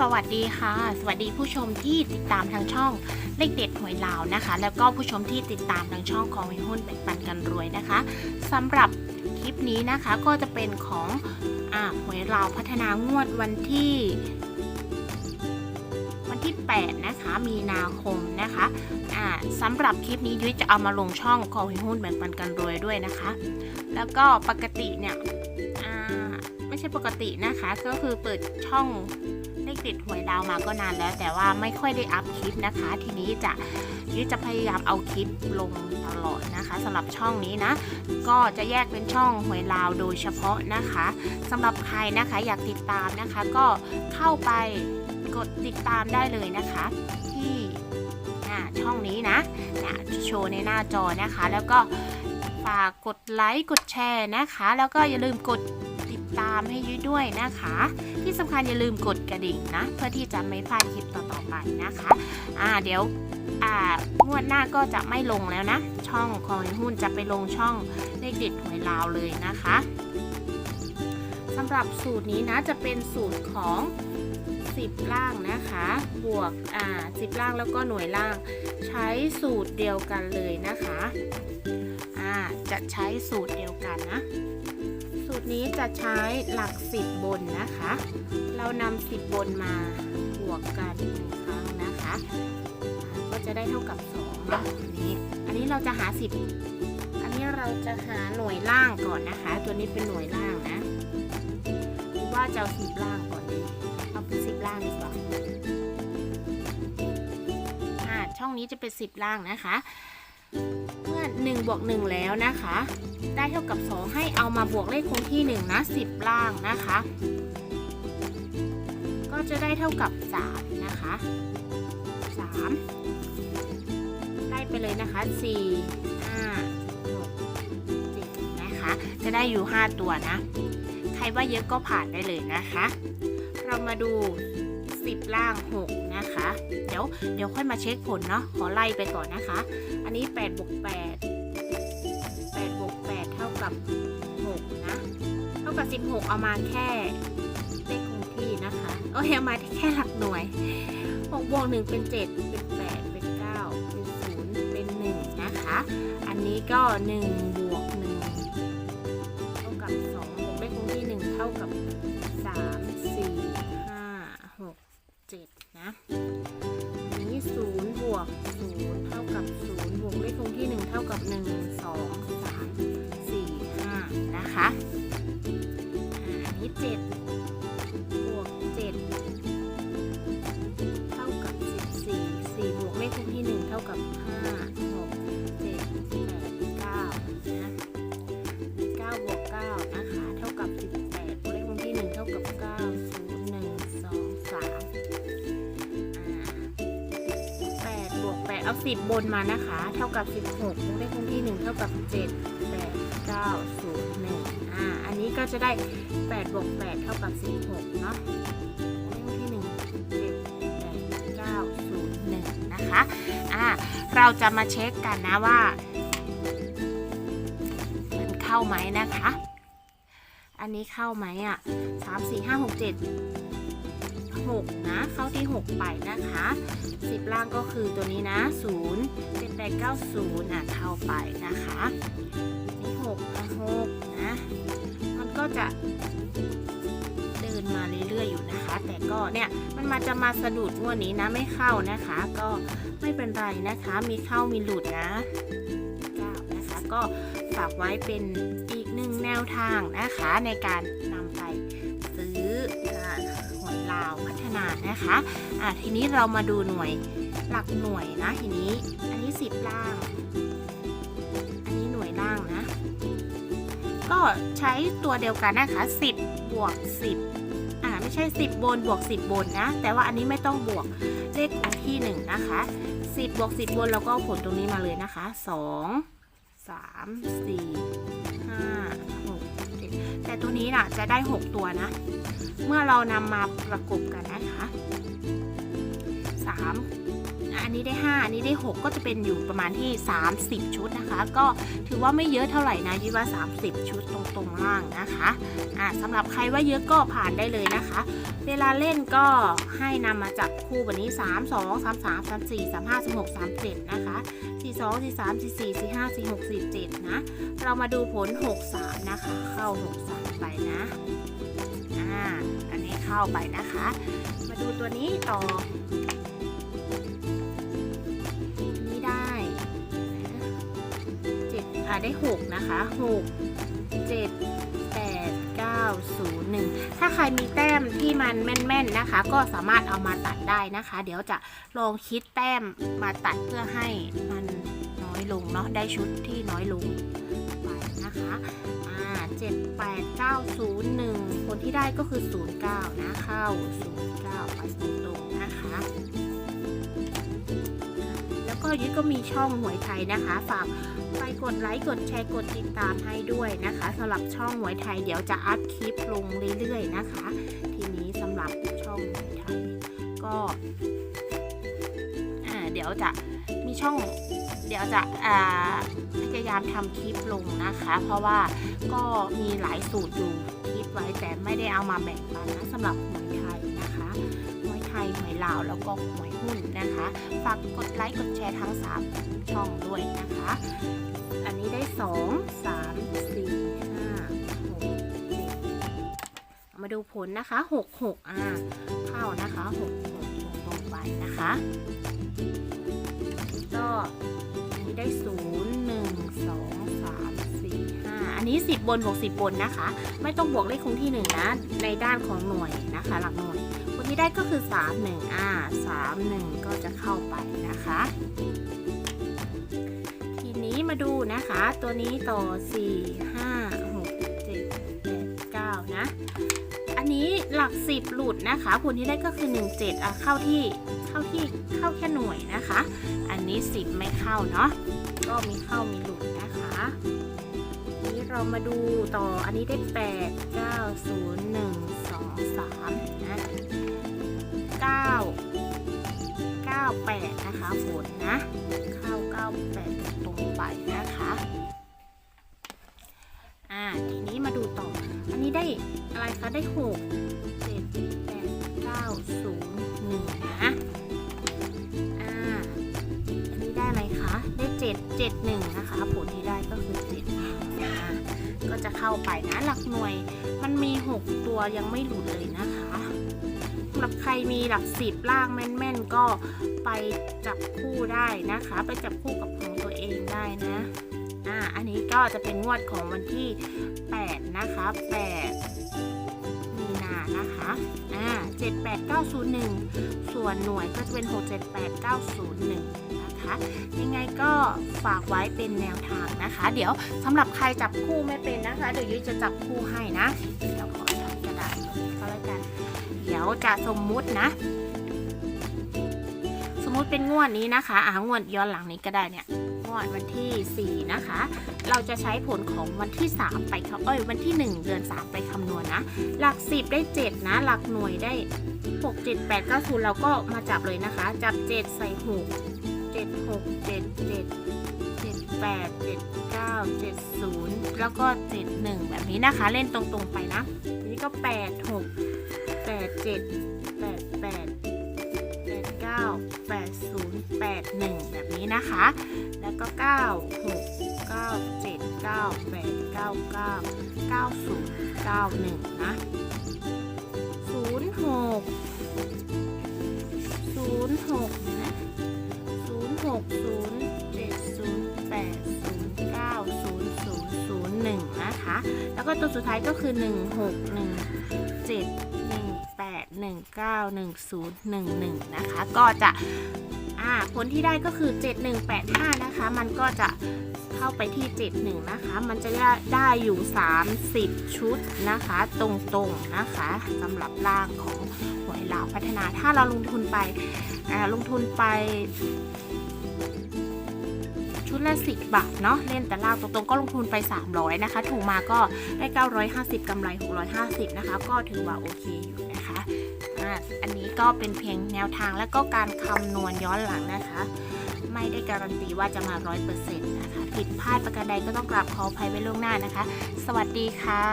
สวัสดีค่ะ สวัสดีผู้ชมที่ติดตามทางช่องเลขเด็ดหวยลาวนะคะ แล้วก็ผู้ชมที่ติดตามทางช่องของวิหุ้นแบ่งปันกันรวยนะคะสำหรับคลิปนี้นะคะก็จะเป็นของอหวยลาวพัฒนางวดวันที่ วันที่ 8 นะคะมีนาคมนะคะสำหรับคลิปนี้ยุ้ยจะเอามาลงช่องของวิหุ้นแบ่งปันกันรวยด้วยนะคะ แล้วก็ปกติเนี่ยไม่ใช่ปกตินะคะก็คือเปิดช่อง เลขเด็ดหวยดาวมาก็นานแล้ว แต่ว่าไม่ค่อยได้อัพคลิปนะคะ ทีนี้จะยุ้ยจะพยายามเอาคลิปลงตลอดนะคะสำหรับช่องนี้นะ ก็จะแยกเป็นช่องหวยลาวโดยเฉพาะนะคะสำหรับใครนะคะอยากติดตามนะคะ ก็เข้าไปกดติดตามได้เลยนะคะ ที่อ่าช่องนี้นะนะโชว์ในหน้าจอนะคะ แล้วก็ฝากกดไลค์กดแชร์นะคะ แล้วก็อย่าลืมกด ตามให้ยุ้ยด้วยนะคะ ที่สำคัญอย่าลืมกดกระดิ่งนะ เพื่อที่จะไม่พลาดคลิปต่อๆไปนะคะ อ่าเดี๋ยวอ่างวดหน้าก็จะไม่ลงแล้วนะ ช่องของหุ้นจะไปลงช่องเลขเด็ดหวยลาวเลยนะคะสำหรับสูตรนี้นะจะเป็นสูตรของ 10 ล่างนะคะ บวกอ่า10 ล่างแล้วก็หน่วยล่าง ใช้สูตรเดียวกันเลยนะคะอ่าจะใช้สูตรเดียวกันนะ สูตรนี้จะใช้หลัก 10 บนนะคะ เรานำ10 บนมาบวกกันหนึ่งครั้งนะคะ ก็จะได้เท่ากับ2เนาะอันนี้อันนี้เราจะหา 10 อันนี้เราจะหาหน่วยล่างก่อนนะคะ ตัวนี้เป็นหน่วยล่างนะ ว่าจะเอา10ล่างก่อนดีเอาเป็นสิบล่างดีกว่าอ่าช่องนี้จะเป็นสิบล่างนะคะ วก 1 แล้วนะคะ ได้เท่ากับ 2 ให้เอามาบวกเลขคงที่ 1 นะ 10 ล่างนะคะ ก็จะได้เท่ากับ 3 นะคะ 3 ได้ไปเลยนะคะ 4 5 6 7 นะคะ จะได้อยู่ 5 ตัวนะ ใครว่าเยอะก็ผ่านได้เลยนะคะ เรามาดู10 ล่าง 6 นะคะ เดี๋ยวเดี๋ยวค่อยมาเช็คผลเนาะขอไล่ไปก่อนนะคะ อันนี้8บวก8 8บวก8เท่า กับ6นะเท่ากับ 16 เอามาแค่เลขคงที่นะคะโอ้ยเอามาแค่หลักหน่วย6บวก1เป็น 7 เป็น 8 เป็น 9 เป็น 0 เป็น 1 นะคะ อันนี้ก็1บวก1เท่ากับ2บวกเลขคงที่ 1 เท่ากับ 3 4 5 6 7 นะนี้0บวก0เท่ากับ0บวกเลขคงที่ 1 เท่ากับ 1 นะคะอันนี้เจ็ดบวกเจ็ดเท่ากับสิบสี่สี่บวกเลขคงที่หนึ่งเท่ากับห้าหกเจ็ดแปดเก้านะ9บวก9นะคะ เท่ากับ18ตัวเลขคงที่1เท่ากับ9 0 1 2 3อ่า8บวก8เอา10บบนมานะคะ เท่ากับ16ตัวเลขคงที่1เท่ากับ7 8 9 0 1อ่าอันนี้ ก็จะได้8บวก8เท่ากับ16เนาะเลขคงที่1 7 8 9 0 1นะคะอ่าเราจะมาเช็คกันนะว่า มันเข้าไหมนะคะ อันนี้เข้าไหมอะสามสี่ห้าหกเจ็ดหกนะ เข้าที่หกไปนะคะสิบล่างก็คือตัวนี้นะศูนย์เจ็ดแปดเก้าศูนย์อะเข้าไปนะคะ จะเดินมาเรื่อยๆอยู่นะคะ แต่ก็เนี่ยมันมาจะมาสะดุดงวดนี้นะไม่เข้านะคะ ก็ไม่เป็นไรนะคะ มีเข้ามีหลุดนะเก้านะคะ ก็ฝากไว้เป็นอีกหนึ่งแนวทางนะคะในการนำไปซื้ออ่าหวยลาวพัฒนานะคะอะทีนี้เรามาดูหน่วยหลักหน่วยนะทีนี้อันนี้10ล่าง ก็ใช้ตัวเดียวกันนะคะ 10 บวก 10 อ่าไม่ใช่ 10 บนบวก 10 บนนะ แต่ว่าอันนี้ไม่ต้องบวกเลขคงที่ 1 นะคะ 10 บวก 10 บนแล้วก็เอาผลตรงนี้มาเลยนะคะ 2 3 4 5 6 7 แต่ตัวนี้น่ะจะได้ 6 ตัวนะ เมื่อเรานำมาประกบกันนะคะ3อ่าอั นนี้ได้ 5 อันนี้ได้ 6 ก็จะเป็นอยู่ประมาณที่ 30 ชุดนะคะ ก็ถือว่าไม่เยอะเท่าไหร่นะยี่ว่า 30 ชุดตรงๆล่างนะคะอ่าสำหรับใครว่าเยอะก็ผ่านได้เลยนะคะ เวลาเล่นก็ให้นำมาจับคู่แบบนี้ 3 2 3 3 3 4 3 5 3 6 3 7 นะคะ 4 2 4 3 4 4 4 5 4 6 4 7 นะ เรามาดูผล 6 3 นะคะ เข้า 6 3 ไปนะอ่าอันนี้เข้าไปนะคะ มาดูตัวนี้ต่อ ได้หกนะคะหกเจ็ดแปดเก้าศูนย์หนึ่งถ้าใครมีแต้มที่มันแม่นๆนะคะ ก็สามารถเอามาตัดได้นะคะ เดี๋ยวจะลองคิดแต้มมาตัดเพื่อให้มันน้อยลงเนาะได้ชุดที่น้อยลงไปนะคะอ่าเจ็ดแปดเก้าศูนย์หนึ่งคนที่ได้ก็คือศูนย์เก้านะเข้าศูนย์เก้าไปตรงๆนะคะแล้วก็ยุ้ยก็มีช่องหวยไทยนะคะ ฝาก กดไลค์กดแชร์กดติดตามให้ด้วยนะคะสำหรับช่องหวยไทยเดี๋ยวจะอัพคลิปลงเรื่อยๆนะคะ ทีนี้สำหรับช่องหวยไทยก็เดี๋ยวจะมีช่องเดี๋ยวจะพยายามทำคลิปลงนะคะ เพราะว่าก็มีหลายสูตรอยู่คิดไว้แต่ไม่ได้เอามาแบ่งปันนะสำหรับหวยไทยนะคะหวย ยหวยลาว แล้วก็หวยหุ้นนะคะ ฝากกดไลค์กดแชร์ทั้ง 3 ช่องด้วยนะคะ อันนี้ได้ 2 3 4 5 6 7มาดูผลนะคะ 6 6อ่าเข้านะคะ6 6ตรงตรงไปนะคะ ก็อันนี้ได้ 0 1 2 3 4 5อันนี้ 10 บนบวก10 บนนะคะ ไม่ต้องบวกเลขคงที่ 1 นะ ในด้านของหน่วยนะคะ หลักหน่วย ที่ได้ก็คือ 3 1อ่า3 1 ก็จะเข้าไปนะคะ ทีนี้มาดูนะคะ ตัวนี้ต่อ 4 5 6 7 8 9 นะ อันนี้หลัก 10 หลุดนะคะ ผลที่ได้ก็คือ 1 7อะเข้าที่เข้าที่เข้าแค่หน่วยนะคะ อันนี้ 10 ไม่เข้าเนาะ ก็มีเข้ามีหลุดนะคะ เรามาดูต่ออันนี้ได้ 8 9 0 1 2 3นะ9 98 นะคะผลนะเข้า98 ตรงไปนะคะอ่าทีนี้มาดูต่อ อันนี้ได้อะไรคะ ได้ 6 7 8 9 0 1 นะอ่าอันนี้ได้อะไรคะ ได้ 7 7 1 นะคะ ผลที่ได้ก็คือ 7 ก็จะเข้าไปนะ หลักหน่วยมันมี 6 ตัวยังไม่หลุดเลยนะคะสำหรับใครมีหลัก10ล่างแม่นๆ ก็ไปจับคู่ได้นะคะ ไปจับคู่กับของตัวเองได้นะอ่าอันนี้ก็จะเป็นงวดของวันที่ 8 นะคะ 8 มีนานะคะอ่า78901 ส่วนหน่วยก็จะเป็น 678901 นะคะ ยังไงก็ฝากไว้เป็นแนวทางนะคะ เดี๋ยวสำหรับใครจับคู่ไม่เป็นนะคะ เดี๋ยวยุ้ยจะจับคู่ให้นะเดี๋ยวขอจับกระดาษตรงนี้ก็แล้วกัน เดี๋ยวจะสมมุตินะ สมมุติเป็นงวดนี้นะคะอ่างวดย้อนหลังนี้ก็ได้เนี่ยงวดวันที่ 4 นะคะ เราจะใช้ผลของวันที่ 3 ไปคำเอ้ยวันที่ 1 เดือน 3 ไปคำนวณนะ หลัก 10 ได้ 7 นะ หลักหน่วยได้ 6 7 8 9 0เราก็มาจับเลยนะคะ จับ 7 ใส่ 6 7 6 7 7 7 8 7 9 7 0แล้วก็7 1แบบนี้นะคะ เล่นตรงๆไปนะทีนี้ก็8 6 8 7 8 8 8 9 8 0 8 1แบบนี้นะคะ แล้วก็9 6 9 7 9 8 9 9 9 0 9 1นะ0 6 0 แล้วก็ตัวสุดท้ายก็คือ 1 6 1 7 1 8 1 9 1 0 1 1 นะคะ ก็จะอ่าผลที่ได้ก็คือ 7185 นะคะ มันก็จะเข้าไปที่ 71 นะคะ มันจะได้อยู่ 30 ชุดนะคะ ตรงๆนะคะสำหรับร่างของหวยลาพัฒนา ถ้าเราลงทุนไปลงทุนไป ดละ 10 บาทเนาะเล่นแต่ล่ากตรงๆก็ลงทุนไป 300 นะคะ ถูกมาก็ได้ 950กำไร 650 นะคะ ก็ถือว่าโอเคอยู่นะคะอันนี้ก็เป็นเพียงแนวทางและก็การคำนวณย้อนหลังนะคะ ไม่ได้การันตีว่าจะมา 100%นะคะผิดพลาดประการใดก็ต้องกราบขออภัยไว้ล่วงหน้านะคะ สวัสดีค่ะ